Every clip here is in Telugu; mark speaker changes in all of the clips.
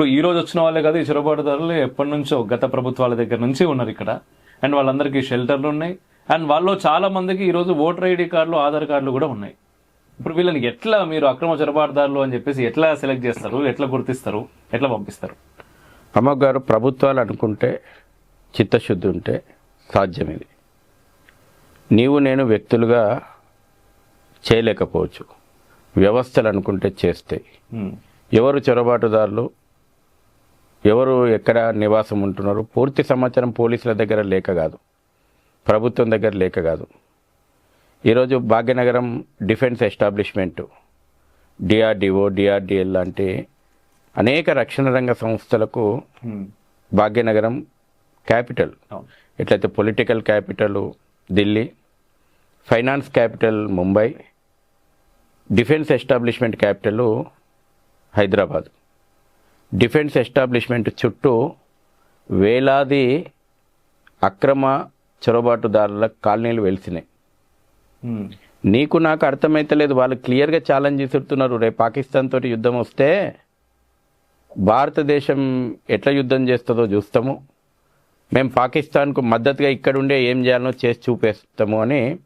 Speaker 1: ఇప్పుడు ఈ రోజు వచ్చిన వాళ్ళే కాదు ఈ చొరబాటుదారులు ఎప్పటి నుంచో గత ప్రభుత్వాల దగ్గర నుంచి ఉన్నారు ఇక్కడ. అండ్ వాళ్ళందరికీ షెల్టర్లు ఉన్నాయి. అండ్ వాళ్ళు చాలా మందికి ఈ రోజు ఓటర్ ఐడి కార్డులు ఆధార్ కార్డులు కూడా ఉన్నాయి. ఇప్పుడు వీళ్ళని ఎట్లా మీరు అక్రమ చొరబాటుదారులు అని చెప్పేసి ఎట్లా సెలెక్ట్ చేస్తారు? ఎట్లా గుర్తిస్తారు? ఎట్లా పంపిస్తారు?
Speaker 2: అమ్మగారు ప్రభుత్వాలు అనుకుంటే చిత్తశుద్ధి ఉంటే సాధ్యం ఇది నీవు నేను వ్యక్తులుగా చేయలేకపోవచ్చు. వ్యవస్థలు అనుకుంటే చేస్తాయి ఎవరు చొరబాటుదారులు? ఎవరు ఎక్కడ నివాసం ఉంటున్నారు పూర్తి సమాచారం పోలీసుల దగ్గర లేక కాదు. ప్రభుత్వం దగ్గర లేక కాదు. ఈరోజు Bhagyanagaram defence establishment DRDO DRDL లాంటి అనేక రక్షణ రంగ సంస్థలకు భాగ్యనగరం క్యాపిటల్. ఎట్లయితే political capital Delhi finance capital Mumbai defence establishment capital Hyderabad. Defence establishment చుట్టూ వేలాది అక్రమ చొరబాటుదారుల కాలనీలు వెలిసినాయి. నీకు నాకు అర్థమైతలేదు వాళ్ళు క్లియర్గా ఛాలెంజ్ చేస్తున్నారు. రేపు పాకిస్తాన్ తోటి యుద్ధం వస్తే భారతదేశం ఎట్లా యుద్ధం చేస్తుందో చూస్తాము. మేము పాకిస్తాన్కు మద్దతుగా ఇక్కడుండే ఏం చేయాలనో చేసి చూపేస్తాము అని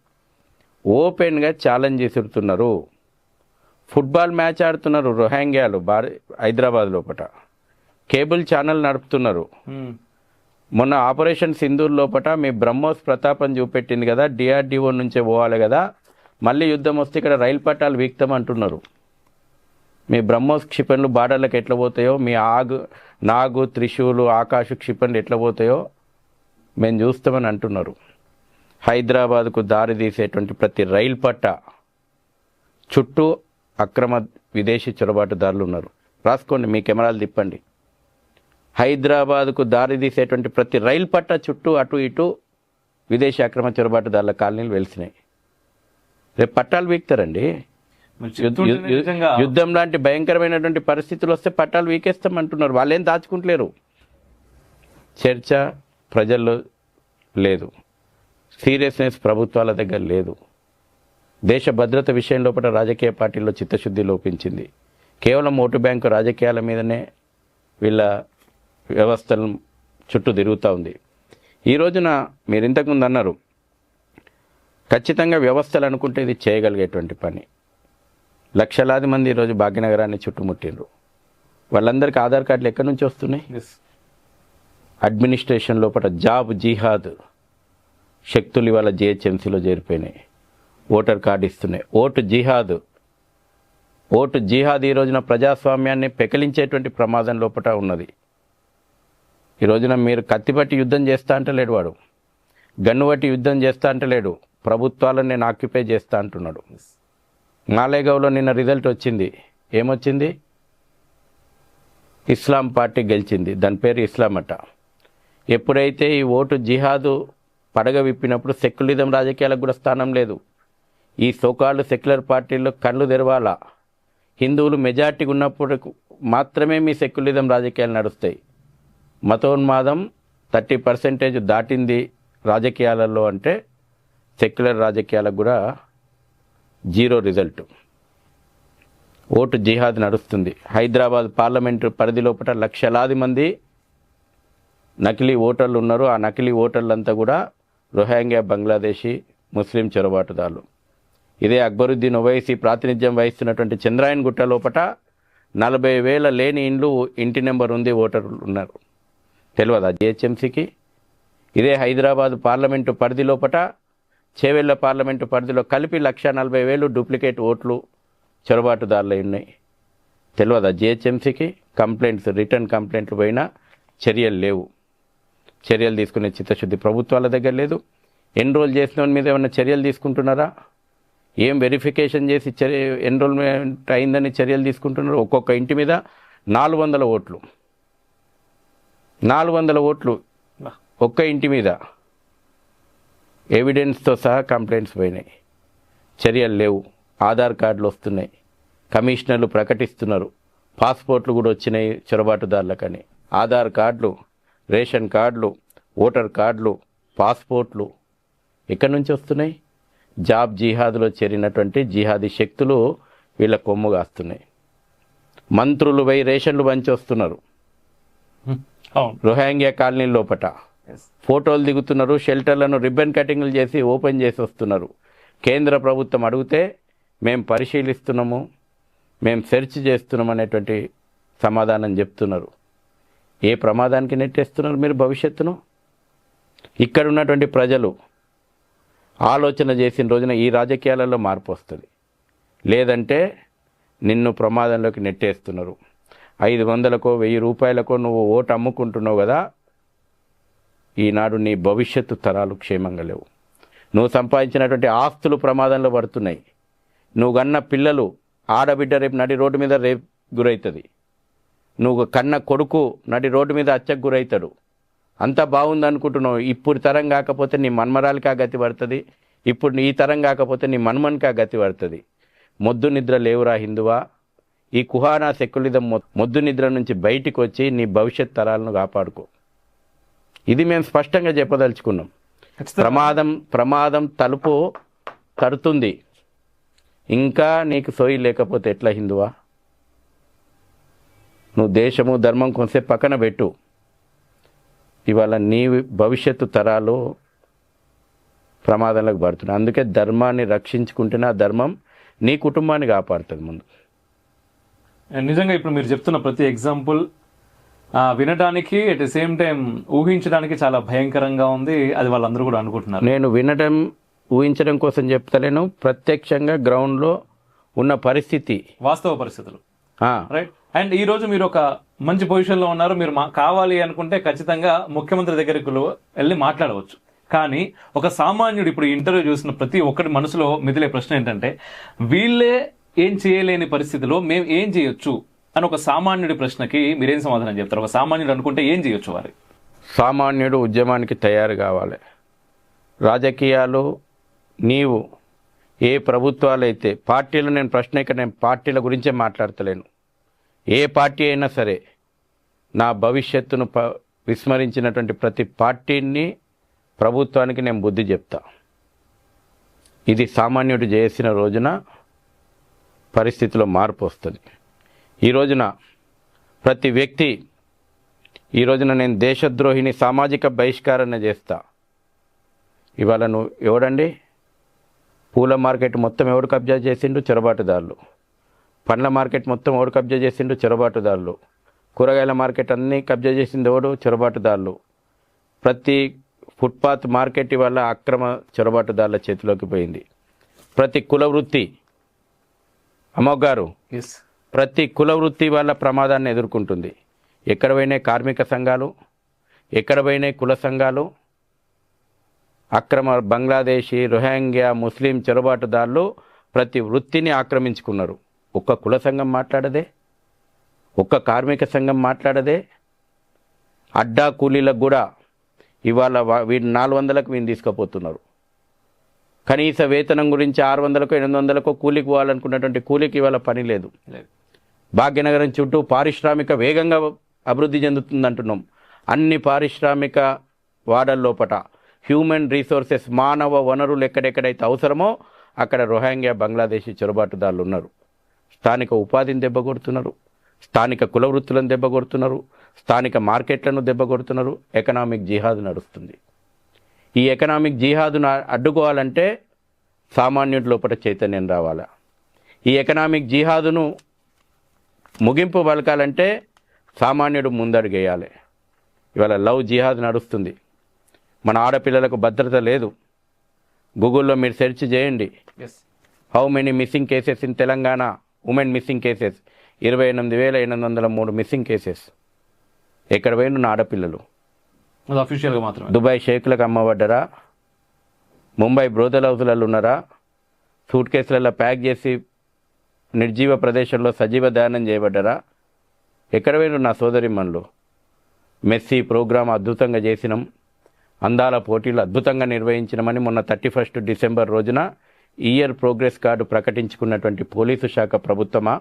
Speaker 2: ఓపెన్గా ఛాలెంజ్ చేస్తున్నారు. ఫుట్బాల్ మ్యాచ్ ఆడుతున్నారు రొహాంగ్యాలు భార హైదరాబాద్ లోపట. కేబుల్ ఛానల్ నడుపుతున్నారు. మొన్న ఆపరేషన్ సింధూర్ లోపట మీ బ్రహ్మోస్ ప్రతాపం చూపెట్టింది కదా డిఆర్డిఓ నుంచే పోవాలి కదా మళ్ళీ యుద్ధం వస్తే ఇక్కడ రైలు పట్టాలు వీక్తామంటున్నారు మీ బ్రహ్మోస్ క్షిపణులు బార్డర్లకు ఎట్లా పోతాయో మీ ఆగు నాగు త్రిశూలు ఆకాశ క్షిపణులు ఎట్లా పోతాయో మేము చూస్తామని అంటున్నారు. హైదరాబాద్కు దారి తీసేటువంటి ప్రతి రైలు పట్ట చుట్టూ అక్రమ విదేశీ చొరబాటుదారులు ఉన్నారు. రాసుకోండి మీ కెమెరాలు తిప్పండి. హైదరాబాద్కు దారి తీసేటువంటి ప్రతి రైలు పట్ట చుట్టూ అటు ఇటు విదేశీ అక్రమ చొరబాటుదారుల కాలనీలు వెలిసినాయి. రేపు పట్టాలు వీక్తారండి. యుద్ధ- లాంటి భయంకరమైనటువంటి పరిస్థితులు వస్తే పట్టాలు వీకేస్తామంటున్నారు. వాళ్ళేం దాచుకుంటలేరు. చర్చ ప్రజల్లో లేదు. సీరియస్నెస్ ప్రభుత్వాల దగ్గర లేదు. దేశ భద్రత విషయం లోపల రాజకీయ పార్టీల్లో చిత్తశుద్ధి లోపించింది. కేవలం ఓటు బ్యాంకు రాజకీయాల మీదనే వీళ్ళ వ్యవస్థల చుట్టూ తిరుగుతూ ఉంది. ఈ రోజున మీరు ఇంతకుముందు అన్నారు ఖచ్చితంగా వ్యవస్థలు అనుకుంటే ఇది చేయగలిగేటువంటి పని. లక్షలాది మంది ఈరోజు భాగ్యనగరాన్ని చుట్టుముట్టిండ్రు. వాళ్ళందరికీ ఆధార్ కార్డులు ఎక్కడి నుంచి వస్తున్నాయి. అడ్మినిస్ట్రేషన్ లోపల జాబ్ జిహాద్ శక్తులు ఇవాళ జిహెచ్ఎంసీలో చేరిపోయినాయి. ఓటర్ కార్డు ఇస్తున్నాయి. ఓటు జిహాద్. ఓటు జిహాద్ ఈ రోజున ప్రజాస్వామ్యాన్ని పెకలించేటువంటి ప్రమాదం లోపల ఉన్నది. ఈ రోజున మీరు కత్తిపట్టి యుద్ధం చేస్తా అంటలేడు వాడు. గన్ను బట్టి యుద్ధం చేస్తా అంటలేడు ప్రభుత్వాలను నేను ఆక్యుపై చేస్తా అంటున్నాడు. మాలేగావ్లో నిన్న రిజల్ట్ వచ్చింది. ఏమొచ్చింది? ఇస్లాం పార్టీ గెలిచింది. దాని పేరు ఇస్లాం అట. ఎప్పుడైతే ఈ ఓటు జిహాదు పడగ విప్పినప్పుడు సెక్యులిజం రాజకీయాలకు కూడా స్థానం లేదు. ఈ సోకాళ్ళు సెక్యులర్ పార్టీల్లో కళ్ళు తెరవాలా? హిందువులు మెజార్టీ ఉన్నప్పుడు మాత్రమే మీ సెక్యులిజం రాజకీయాలు నడుస్తాయి. మతోన్మాదం థర్టీ పర్సెంటేజ్ దాటింది రాజకీయాలలో అంటే సెక్యులర్ రాజకీయాలకు కూడా జీరో రిజల్ట్. ఓటు జిహాద్ నడుస్తుంది. హైదరాబాద్ పార్లమెంటు పరిధి లోపల లక్షలాది మంది నకిలీ ఓటర్లు ఉన్నారు. ఆ నకిలీ ఓటర్లంతా కూడా రొహాంగ్యా బంగ్లాదేశీ ముస్లిం చొరబాటుదారులు. ఇదే అక్బరుద్దీన్ ఒవైసీ ప్రాతినిధ్యం వహిస్తున్నటువంటి చంద్రాయన్ గుట్ట లోపట నలభై వేల లేని ఇండ్లు ఇంటి నెంబర్ ఉంది ఓటర్లు ఉన్నారు. తెలియదా జిహెచ్ఎంసీకి? ఇదే హైదరాబాద్ పార్లమెంటు పరిధి లోపట చేవెళ్ళ పార్లమెంటు పరిధిలో కలిపి లక్ష నలభై వేలు డూప్లికేట్ ఓట్లు చొరబాటుదారులు ఉన్నాయి. తెలియదా జిహెచ్ఎంసీకి? కంప్లైంట్స్ రిటర్న్ కంప్లైంట్లు పోయినా చర్యలు లేవు. చర్యలు తీసుకునే చిత్తశుద్ధి ప్రభుత్వాల దగ్గర లేదు. ఎన్రోల్ చేసిన వాళ్ళ మీద ఏమైనా చర్యలు తీసుకుంటున్నారా? ఏం వెరిఫికేషన్ చేసి చర్య ఎన్రోల్మెంట్ అయిందని చర్యలు తీసుకుంటున్నారు? ఒక్కొక్క ఇంటి మీద నాలుగు వందల ఓట్లు. నాలుగు వందల ఓట్లు ఒక్క ఇంటి మీద ఎవిడెన్స్తో సహా కంప్లైంట్స్ పోయినాయి. చర్యలు లేవు. ఆధార్ కార్డులు వస్తున్నాయి. కమిషనర్లు ప్రకటిస్తున్నారు. పాస్పోర్ట్లు కూడా వచ్చినాయి చొరబాటుదారులకని. ఆధార్ కార్డులు రేషన్ కార్డులు ఓటర్ కార్డులు పాస్పోర్ట్లు ఎక్కడి నుంచి వస్తున్నాయి? జాబ్ జిహాద్లో చేరినటువంటి జిహాదీ శక్తులు వీళ్ళ కొమ్ము కాస్తున్నాయి. మంత్రులు పోయి రేషన్లు పంచి వస్తున్నారు. రొహాంగ్యా కాలనీ లోపట. ఫోటోలు దిగుతున్నారు షెల్టర్లను రిబ్బన్ కటింగ్లు చేసి ఓపెన్ చేసి వస్తున్నారు. కేంద్ర ప్రభుత్వం అడిగితే మేము పరిశీలిస్తున్నాము మేము సెర్చ్ చేస్తున్నాం అనేటువంటి సమాధానం చెప్తున్నారు. ఏ ప్రమాదానికి నెట్టేస్తున్నారు మీరు భవిష్యత్తును? ఇక్కడ ఉన్నటువంటి ప్రజలు ఆలోచన చేసిన రోజున ఈ రాజకీయాలలో మార్పు వస్తుంది. లేదంటే నిన్ను ప్రమాదంలోకి నెట్టేస్తున్నారు. ఐదు వందలకో వెయ్యి రూపాయలకో నువ్వు ఓటు అమ్ముకుంటున్నావు కదా ఈనాడు నీ భవిష్యత్తు తరాలు క్షేమంగా లేవు. నువ్వు సంపాదించినటువంటి ఆస్తులు ప్రమాదంలో పడుతున్నాయి. నువ్వు కన్న పిల్లలు ఆడబిడ్డ రేపు నడి రోడ్డు మీద రేపు గురవుతుంది నువ్వు కన్న కొడుకు నడి రోడ్డు మీద అచ్చకు గురవుతాడు అంతా బాగుంది అనుకుంటున్నావు. ఇప్పుడు తరం కాకపోతే నీ మన్మరాలకి ఆ గతి పడుతుంది. ఇప్పుడు ఈ తరం కాకపోతే నీ మన్మన్కి గతి పడుతుంది. మొద్దు నిద్ర లేవురా హిందువా. ఈ కుహానా సెక్యులిజం మొద్దు నిద్ర నుంచి బయటికి వచ్చి నీ భవిష్యత్ తరాలను కాపాడుకో. ఇది మేము స్పష్టంగా చెప్పదలుచుకున్నాం. ప్రమాదం ప్రమాదం తలుపు తడుతుంది ఇంకా నీకు సోయి లేకపోతే ఎట్లా హిందువా? నువ్వు దేశము ధర్మం కొంచెంసేపు పక్కన పెట్టు. ఇవాళ నీ భవిష్యత్తు తరాలు ప్రమాదంలోకి పడుతున్నాయి. అందుకే ధర్మాన్ని రక్షించుకుంటేనే ఆ ధర్మం నీ కుటుంబాన్ని కాపాడుతుంది ముందు.
Speaker 1: నిజంగా ఇప్పుడు మీరు చెప్తున్న ప్రతి ఎగ్జాంపుల్ వినడానికి అట్ ద సేమ్ టైం ఊహించడానికి చాలా భయంకరంగా ఉంది. అది వాళ్ళందరూ కూడా అనుకుంటున్నారు.
Speaker 2: నేను వినడం ఊహించడం కోసం చెప్తలేను. ప్రత్యక్షంగా గ్రౌండ్లో ఉన్న పరిస్థితి.
Speaker 1: వాస్తవ పరిస్థితులు. రైట్ అండ్ ఈరోజు మీరు ఒక మంచి పొజిషన్లో ఉన్నారు. మీరు మా- కావాలి అనుకుంటే ఖచ్చితంగా ముఖ్యమంత్రి దగ్గరికి వెళ్ళి మాట్లాడవచ్చు. కానీ ఒక సామాన్యుడు ఇప్పుడు ఇంటర్వ్యూ చూసిన ప్రతి ఒక్కటి మనసులో మిదిలే ప్రశ్న ఏంటంటే వీళ్ళే ఏం చేయలేని పరిస్థితిలో మేము ఏం చేయొచ్చు? అని ఒక సామాన్యుడి ప్రశ్నకి మీరేం సమాధానం చెప్తారు? ఒక సామాన్యుడు అనుకుంటే ఏం చేయొచ్చు వారి?
Speaker 2: సామాన్యుడు ఉద్యమానికి తయారు కావాలి. రాజకీయాలు నీవు ఏ ప్రభుత్వాలు అయితే పార్టీలు నేను ప్రశ్న ఇక్కడ నేను పార్టీల గురించే మాట్లాడతలేను. ఏ పార్టీ అయినా సరే నా భవిష్యత్తును ప విస్మరించినటువంటి ప్రతి పార్టీని ప్రభుత్వానికి నేను బుద్ధి చెప్తా. ఇది సామాన్యుడు చేసిన రోజున పరిస్థితిలో మార్పు వస్తుంది. ఈ రోజున ప్రతి వ్యక్తి ఈ రోజున నేను దేశద్రోహిని సామాజిక బహిష్కరణ చేస్తా. ఇవాళ నువ్వు ఎవడండి? పూల మార్కెట్ మొత్తం ఎవడు కబ్జా చేసిండు? చొరబాటుదారులు. పండ్ల మార్కెట్ మొత్తం ఎవడు కబ్జా చేసిండు? చొరబాటుదారులు. కూరగాయల మార్కెట్ అన్నీ కబ్జా చేసింది ఎవడు? చొరబాటుదారులు. ప్రతి ఫుట్పాత్ మార్కెట్ ఇవాళ అక్రమ చొరబాటుదారుల చేతిలోకి పోయింది. ప్రతి కుల వృత్తి. అమ్మగారు ప్రతి కుల వృత్తి వాళ్ళ ప్రమాదాన్ని ఎదుర్కొంటుంది. ఎక్కడ పోయినాయి కార్మిక సంఘాలు? ఎక్కడ పోయినాయి కుల సంఘాలు? అక్రమ బంగ్లాదేశీ రొహాంగ్యా ముస్లిం చొరబాటుదారులు ప్రతి వృత్తిని ఆక్రమించుకున్నారు. ఒక్క కుల సంఘం మాట్లాడదే ఒక్క కార్మిక సంఘం మాట్లాడదే. అడ్డా కూలీలకు కూడా ఇవాళ వీడు నాలుగు వందలకు వీళ్ళు తీసుకుపోతున్నారు. కనీస వేతనం గురించి ఆరు వందలకు ఎనిమిది వందలకు కూలికి పోవాలనుకున్నటువంటి కూలికి ఇవాళ పని లేదు. భాగ్యనగరం చుట్టూ పారిశ్రామిక వేగంగా అభివృద్ధి చెందుతుంది అంటున్నాం అన్ని పారిశ్రామిక వాడల లోపట హ్యూమన్ రీసోర్సెస్ మానవ వనరులు ఎక్కడెక్కడైతే అవసరమో అక్కడ రొహాంగ్యా బంగ్లాదేశీ చొరబాటుదారులు ఉన్నారు. స్థానిక ఉపాధిని దెబ్బకొడుతున్నారు స్థానిక కుల వృత్తులను దెబ్బకొడుతున్నారు స్థానిక మార్కెట్లను దెబ్బకొడుతున్నారు ఎకనామిక్ జిహాద్ నడుస్తుంది. ఈ ఎకనామిక్ జిహాదును అడ్డుకోవాలంటే సామాన్యుడి లోపల చైతన్యం రావాలా? ఈ ఎకనామిక్ జిహాదును ముగింపు పలకాలంటే సామాన్యుడు ముందడుగేయాలి. ఇవాళ లవ్ జిహాద్ నడుస్తుంది. మన ఆడపిల్లలకు భద్రత లేదు. గూగుల్లో మీరు సెర్చ్ చేయండి. How many missing cases in Telangana women missing cases. ఇరవై ఎనిమిది వేల ఎనిమిది వందల మూడు మిస్సింగ్ కేసెస్. ఎక్కడ పోయిన నా ఆడపిల్లలు.
Speaker 1: అది అఫీషియల్గా మాత్రమే.
Speaker 2: దుబాయ్ షేకులకు అమ్మబడ్డరా? ముంబై బ్రోదల్ హౌస్లలో ఉన్నారా? సూట్ కేసులలో ప్యాక్ చేసి నిర్జీవ ప్రదేశంలో సజీవ దానం చేయబడ్డరా? ఎక్కడ పోయిన నా సోదరిమ్మన్లు మెస్సీ ప్రోగ్రాం అద్భుతంగా చేసినాం. అందాల పోటీలు అద్భుతంగా నిర్వహించినామని మొన్న థర్టీ ఫస్ట్ డిసెంబర్ రోజున ఇయర్ ప్రోగ్రెస్ కార్డు ప్రకటించుకున్నటువంటి పోలీసు శాఖ ప్రభుత్వమా?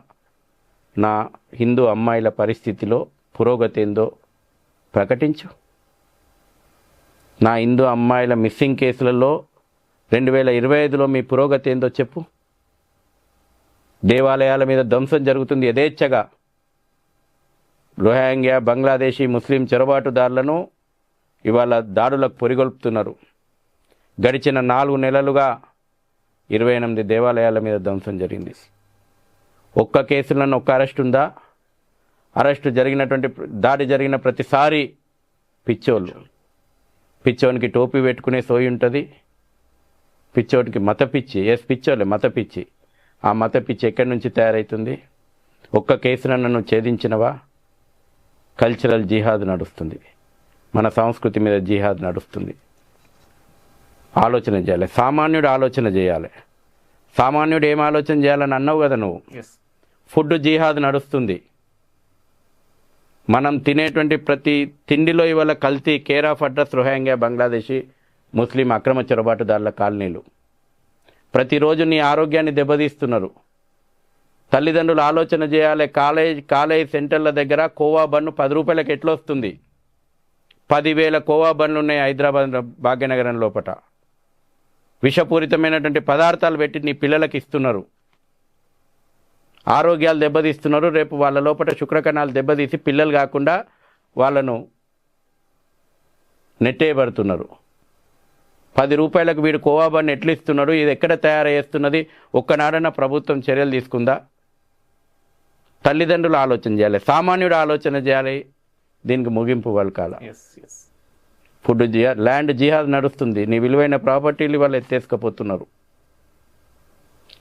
Speaker 2: నా హిందూ అమ్మాయిల పరిస్థితిలో పురోగతి ఏందో ప్రకటించు. నా హిందూ అమ్మాయిల మిస్సింగ్ కేసులలో రెండు వేల ఇరవై ఐదులో మీ పురోగతి ఏందో చెప్పు. దేవాలయాల మీద ధ్వంసం జరుగుతుంది యథేచ్ఛగా. రోహింగ్యా బంగ్లాదేశీ ముస్లిం చొరబాటుదారులను ఇవాళ దాడులకు పొరిగొల్పుతున్నారు. గడిచిన నాలుగు నెలలుగా ఇరవై ఎనిమిది దేవాలయాల మీద ధ్వంసం జరిగింది. ఒక్క కేసులను ఒక్క అరెస్ట్ ఉందా? అరెస్టు జరిగినటువంటి దాడి జరిగిన ప్రతిసారి పిచ్చోళ్ళు. పిచ్చోనికి టోపీ పెట్టుకునే సోయి ఉంటుంది. పిచ్చోడికి మత పిచ్చి. ఎస్ పిచ్చోలే మత పిచ్చి. ఆ మత పిచ్చి ఎక్కడి నుంచి తయారవుతుంది ఒక్క కేసులను నన్ను ఛేదించినవా? కల్చరల్ జిహాద్ నడుస్తుంది. మన సంస్కృతి మీద జిహాద్ నడుస్తుంది. ఆలోచన చేయాలి. సామాన్యుడు ఆలోచన చేయాలి. సామాన్యుడు ఏం ఆలోచన చేయాలని అన్నావు కదా నువ్వు? ఫుడ్ జిహాద్ నడుస్తుంది. మనం తినేటువంటి ప్రతి తిండిలో ఇవాళ కల్తీ care of address Rohingya Bangladeshi Muslim అక్రమ చొరబాటుదారుల కాలనీలు. ప్రతిరోజు నీ ఆరోగ్యాన్ని దెబ్బతీస్తున్నారు. తల్లిదండ్రులు ఆలోచన చేయాలి. కాలేజ్ కాలేజ్ సెంటర్ల దగ్గర కోవా బన్ను పది రూపాయలకి ఎట్లా వస్తుంది పదివేల కోవా బండ్లు ఉన్నాయి హైదరాబాద్ భాగ్యనగరం లోపట. విషపూరితమైనటువంటి పదార్థాలు పెట్టి నీ పిల్లలకి ఇస్తున్నారు. ఆరోగ్యాలు దెబ్బతీస్తున్నారు. రేపు వాళ్ళ లోపల శుక్రకణాలు దెబ్బతీసి పిల్లలు కాకుండా వాళ్ళను నెట్టేయబడుతున్నారు. పది రూపాయలకు వీడు కోవాబాన్ని ఎట్లు ఇస్తున్నాడు ఇది ఎక్కడ తయారు చేస్తున్నది ఒక్కనాడన ప్రభుత్వం చర్యలు తీసుకుందా? తల్లిదండ్రులు ఆలోచన చేయాలి. సామాన్యుడు ఆలోచన చేయాలి. దీనికి ముగింపు పలకాల
Speaker 1: ఎస్ ఎస్
Speaker 2: ఫుడ్ జిహాద్ ల్యాండ్ జిహాద్ నడుస్తుంది. నీ విలువైన ప్రాపర్టీలు వాళ్ళు ఎత్తేసుకపోతున్నారు.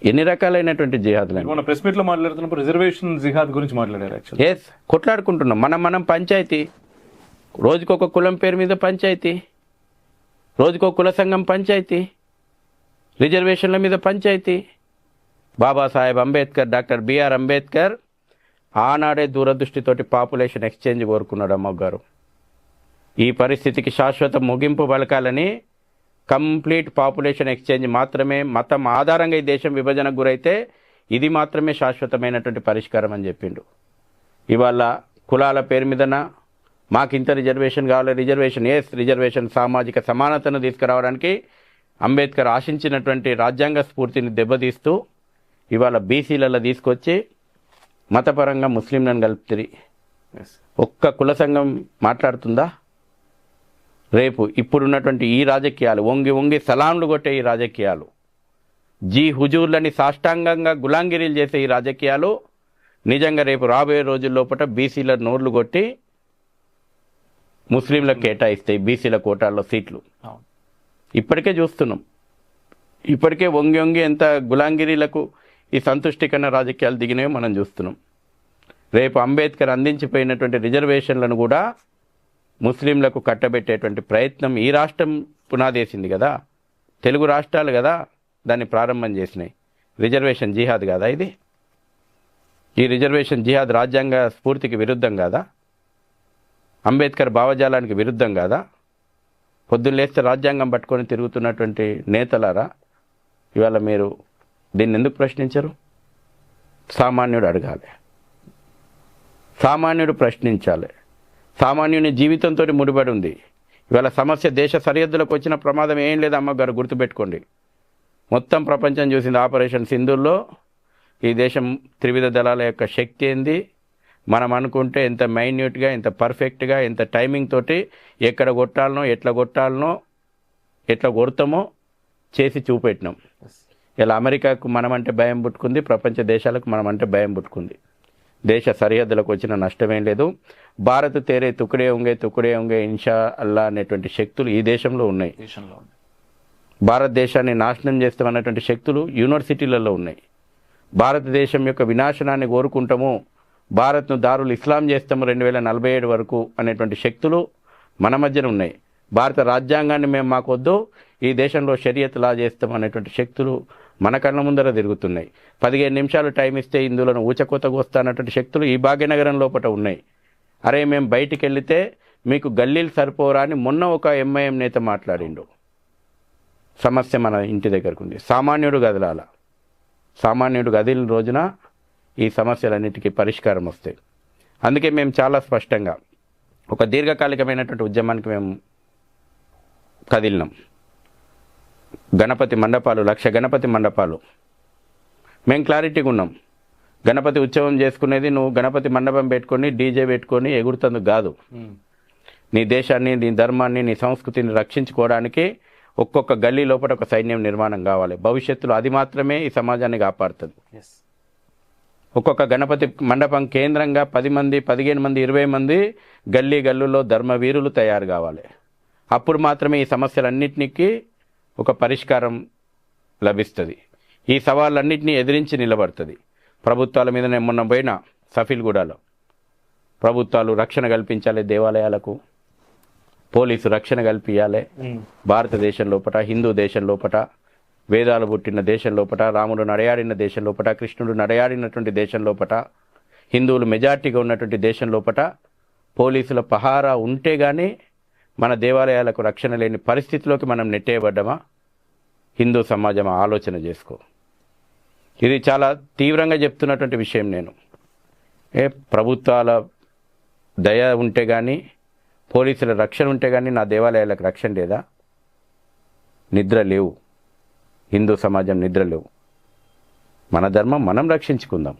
Speaker 2: ఎన్ని రకాలైనటువంటి జిహాద్లు
Speaker 1: మన ప్రెస్ మీట్లో మాట్లాడుతున్నప్పుడు రిజర్వేషన్ జిహాద్ గురించి మాట్లాడారు
Speaker 2: ఎస్ కొట్లాడుకుంటున్నాం. మనం మనం పంచాయతీ. రోజుకొక కులం పేరు మీద పంచాయతీ. రోజుకొక కుల సంఘం పంచాయతీ. రిజర్వేషన్ల మీద panchayat. Babasaheb Ambedkar doctor B R Ambedkar ఆనాడే దూరదృష్టితోటి పాపులేషన్ ఎక్స్చేంజ్ కోరుకున్నాడు అమ్మగారు. ఈ పరిస్థితికి శాశ్వత ముగింపు పలకాలని కంప్లీట్ పాపులేషన్ ఎక్స్చేంజ్ మాత్రమే మతం ఆధారంగా ఈ దేశం విభజనకు గురైతే ఇది మాత్రమే శాశ్వతమైనటువంటి పరిష్కారం అని చెప్పిండు. ఇవాళ కులాల పేరు మీదన మాకు ఇంత రిజర్వేషన్ కావాలి రిజర్వేషన్ ఎస్ రిజర్వేషన్ సామాజిక సమానతను తీసుకురావడానికి అంబేద్కర్ ఆశించినటువంటి రాజ్యాంగ స్ఫూర్తిని దెబ్బతీస్తూ ఇవాళ బీసీలలో తీసుకొచ్చి మతపరంగా ముస్లింలను కలుపుతుంది ఒక్క కుల సంఘం మాట్లాడుతుందా? రేపు ఇప్పుడున్నటువంటి ఈ రాజకీయాలు వంగి వంగి సలాంలు కొట్టే ఈ రాజకీయాలు. జీ హుజూర్లని సాష్టాంగంగా గులాంగిరీలు చేసే ఈ రాజకీయాలు నిజంగా రేపు రాబోయే రోజుల్లోపట బీసీల నోర్లు కొట్టి ముస్లింలకు కేటాయిస్తాయి బీసీల కోటాల్లో సీట్లు. ఇప్పటికే చూస్తున్నాం. ఇప్పటికే వంగి వంగి ఎంత గులాంగిరీలకు ఈ సంతుష్టికరణ రాజకీయాలు దిగినాయో మనం చూస్తున్నాం. రేపు అంబేద్కర్ అందించిపోయినటువంటి రిజర్వేషన్లను కూడా ముస్లింలకు కట్టబెట్టేటువంటి ప్రయత్నం ఈ రాష్ట్రం పునాదేసింది కదా? తెలుగు రాష్ట్రాలు కదా దాన్ని ప్రారంభం చేసినాయి. రిజర్వేషన్ జిహాద్ కదా ఇది? ఈ రిజర్వేషన్ జిహాద్ రాజ్యాంగ స్ఫూర్తికి విరుద్ధం కాదా? అంబేద్కర్ భావజాలానికి విరుద్ధం కాదా? పొద్దున్న లేస్తే రాజ్యాంగం పట్టుకొని తిరుగుతున్నటువంటి నేతలారా? ఇవాళ మీరు దీన్ని ఎందుకు ప్రశ్నించరు? సామాన్యుడు అడగాలి. సామాన్యుడు ప్రశ్నించాలి. సామాన్యుని జీవితంతో ముడిపడి ఉంది. ఇవాళ సమస్య దేశ సరిహద్దులకు వచ్చిన ప్రమాదం ఏం లేదు అమ్మగారు గుర్తుపెట్టుకోండి. మొత్తం ప్రపంచం చూసింది ఆపరేషన్ సింధూర్లో ఈ దేశం త్రివిధ దళాల యొక్క శక్తి ఏంది? మనం అనుకుంటే ఎంత మైన్యూట్గా ఎంత పర్ఫెక్ట్గా ఎంత టైమింగ్ తోటి ఎక్కడ కొట్టాలనో ఎట్లా కొట్టాలనో ఎట్లా కొడతామో చేసి చూపెట్టినాం. ఇలా అమెరికాకు మనమంటే భయం పుట్టుకుంది ప్రపంచ దేశాలకు మనమంటే భయం పుట్టుకుంది. దేశ సరిహద్దులకు వచ్చిన నష్టమేం లేదు. భారత్ తేరే తుకుడే ఉంగే తుకుడే ఉంగే ఇన్షా అల్లా అనేటువంటి శక్తులు ఈ దేశంలో ఉన్నాయి. భారతదేశాన్ని నాశనం చేస్తామన్నటువంటి శక్తులు యూనివర్సిటీలలో ఉన్నాయి. భారతదేశం యొక్క వినాశనాన్ని కోరుకుంటాము భారత్ను దారులు ఇస్లాం చేస్తాము రెండు వేల నలభై ఏడు వరకు అనేటువంటి శక్తులు మన మధ్యన ఉన్నాయి. భారత రాజ్యాంగాన్ని మేము మాకొద్దు ఈ దేశంలో షరియత్ లా చేస్తాం అనేటువంటి శక్తులు మన కళ్ళ ముందర తిరుగుతున్నాయి. పదిహేను నిమిషాలు టైం ఇస్తే ఇందులో ఊచకోతకు వస్తా అన్నటువంటి శక్తులు ఈ భాగ్యనగరం లోపల ఉన్నాయి. అరే మేము బయటికి వెళితే మీకు గల్లీలు సరిపోరా అని మొన్న ఒక ఎంఐఎం నేత మాట్లాడిండు. సమస్య మన ఇంటి దగ్గరకు ఉంది సామాన్యుడు కదలాల సామాన్యుడు కదిలిన రోజున ఈ సమస్యలన్నిటికీ పరిష్కారం వస్తాయి. అందుకే మేము చాలా స్పష్టంగా ఒక దీర్ఘకాలికమైనటువంటి ఉద్యమానికి మేము కదిలినాం. గణపతి మండపాలు లక్ష గణపతి మండపాలు. మేము క్లారిటీగా ఉన్నాం. గణపతి ఉత్సవం చేసుకునేది నువ్వు గణపతి మండపం పెట్టుకొని డీజే పెట్టుకొని ఎగురుతందుకు కాదు. నీ దేశాన్ని నీ ధర్మాన్ని నీ సంస్కృతిని రక్షించుకోవడానికి ఒక్కొక్క గల్లీ లోపల ఒక సైన్యం నిర్మాణం కావాలి. భవిష్యత్తులో అది మాత్రమే ఈ సమాజాన్ని కాపాడుతుంది. ఒక్కొక్క గణపతి మండపం కేంద్రంగా పది మంది పదిహేను మంది ఇరవై మంది గల్లీ గల్లులో ధర్మవీరులు తయారు కావాలి. అప్పుడు మాత్రమే ఈ సమస్యలన్నింటినీ ఒక పరిష్కారం లభిస్తుంది. ఈ సవాళ్ళన్నింటినీ ఎదిరించి నిలబడుతుంది. ప్రభుత్వాల మీద నేను మొన్న పోయిన సఫీల్గూడలో. ప్రభుత్వాలు రక్షణ కల్పించాలి దేవాలయాలకు. పోలీసు రక్షణ కల్పించాలి. భారతదేశం లోపట హిందూ దేశం లోపట వేదాలు పుట్టిన దేశం లోపట రాముడు నడయాడిన దేశం లోపట కృష్ణుడు నడయాడినటువంటి దేశం లోపట హిందువులు మెజార్టీగా ఉన్నటువంటి దేశం లోపట పోలీసుల పహారా ఉంటే గానీ మన దేవాలయాలకు రక్షణ లేని పరిస్థితిలోకి మనం నెట్టేయబడ్డమా? హిందూ సమాజం ఆలోచన చేసుకో. ఇది చాలా తీవ్రంగా చెప్తున్నటువంటి విషయం నేను. ఏ ప్రభుత్వాల దయ ఉంటే కానీ పోలీసుల రక్షణ ఉంటే కానీ నా దేవాలయాలకు రక్షణ లేదా? నిద్ర లేవు. హిందూ సమాజం నిద్ర లేవు. మన ధర్మం మనం రక్షించుకుందాం.